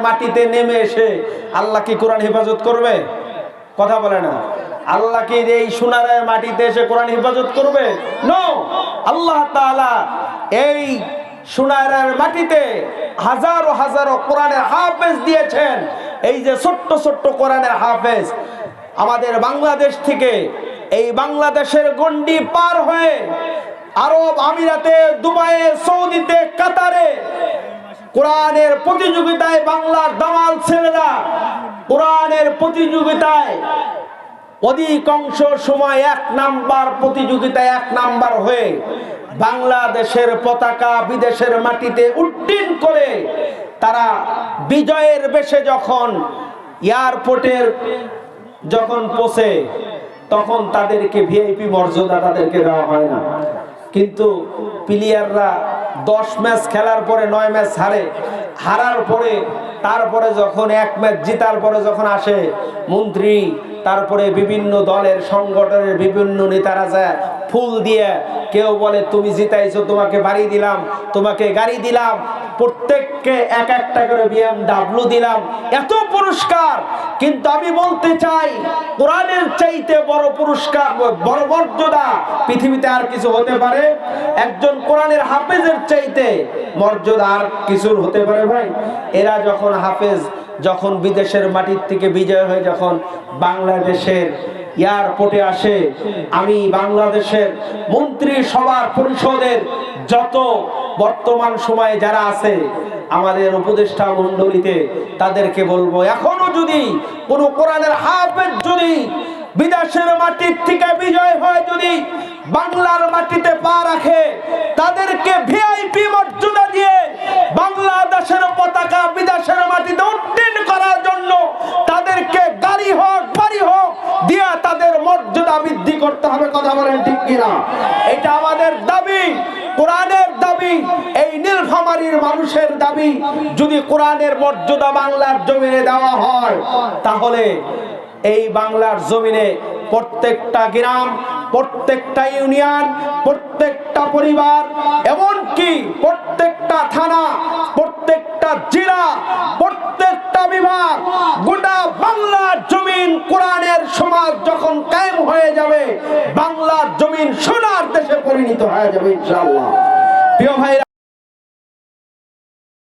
মাটিতে নেমে এসে আল্লাহ কি কোরআন হেফাজত করবে? কথা বলে না। আল্লাহ কি এই সোনারের মাটিতে এসে কোরআন হেফাজত করবে? নো আল্লাহ তাআলা এই সোনারের মাটিতে হাজারো হাজারো কোরআনের হাফেজ দিয়েছেন। এই যে ছোট্ট ছোট্ট কোরআনের হাফেজ, আমাদের বাংলাদেশ থেকে এই বাংলাদেশের গন্ডি পার হয়ে আরব আমিরাতে, দুবাইয়ে, সৌদিতে, কাতারে কোরআনের প্রতিযোগিতায় বাংলার দামাল ছেলেরা কোরআনের প্রতিযোগিতায় অধিকাংশ সময় এক নাম্বার প্রতিযোগিতায় এক নাম্বার হয়ে বাংলাদেশের পতাকা বিদেশের মাটিতে উড্ডীন করে তারা বিজয়ের বেশে যখন এয়ারপোর্টের যখন পৌঁছে, তখন তাদেরকে ভিআইপি মর্যাদা তাদেরকে দেওয়া হয় না। কিন্তু প্লেয়াররা দশ ম্যাচ খেলার পরে নয় ম্যাচ হারে। হারার পরে, তারপরে যখন এক ম্যাচ জিতার পরে যখন আসে, মন্ত্রী, তারপরে বিভিন্ন দলের সংগঠনের বিভিন্ন নেতারা যায় ফুল দিয়ে কেউ বলে, তুমি জিতাইছো, তোমাকে বাড়ি দিলাম, তোমাকে গাড়ি দিলাম। প্রত্যেককে এক একটা করে বিএমডাব্লু দিলাম। এত পুরস্কার! কিন্তু আমি বলতে চাই, কোরআনের চাইতে বড় পুরস্কার, বড় মর্যাদা পৃথিবীতে আর কিছু হতে পারে? একজন কোরআনের হাফেজের চাইতে মর্যাদা আর কিছুর হতে পারে ভাই? এরা যখন হাফেজ, যখন বিদেশের মাটির থেকে বিজয় হয়ে, যখন বাংলাদেশের এয়ারপোর্টে আসে। আমি বাংলাদেশের মন্ত্রী সভার পরিষদের যত বর্তমান সময়ে যারা আছে, আমাদের উপদেষ্টা মন্ডলীতে তাদেরকে বলব, এখনও যদি কোনো কোরআনের হাফেজ যদি বিদেশের মাটির থেকে বিজয় হয়, যদি বাংলার করতে হবে কথা বলেন ঠিক কিনা? এটা আমাদের দাবি, কোরআনের দাবি, এই নীলফামারীর মানুষের দাবি। যদি কোরআনের মর্যাদা বাংলার জমিনে দেওয়া হয়, তাহলে এই বাংলার জমিনে প্রত্যেকটা গ্রাম, প্রত্যেকটা ইউনিয়ন, প্রত্যেকটা পরিবার, এমনকি প্রত্যেকটা থানা, প্রত্যেকটা জেলা, প্রত্যেকটা বিভাগ গোটা কোরআনের সমাজ যখন কায়েম হয়ে যাবে, বাংলার জমিন সোনার দেশে পরিণত হয়ে যাবে ইনশাআল্লাহ। প্রিয় ভাইরা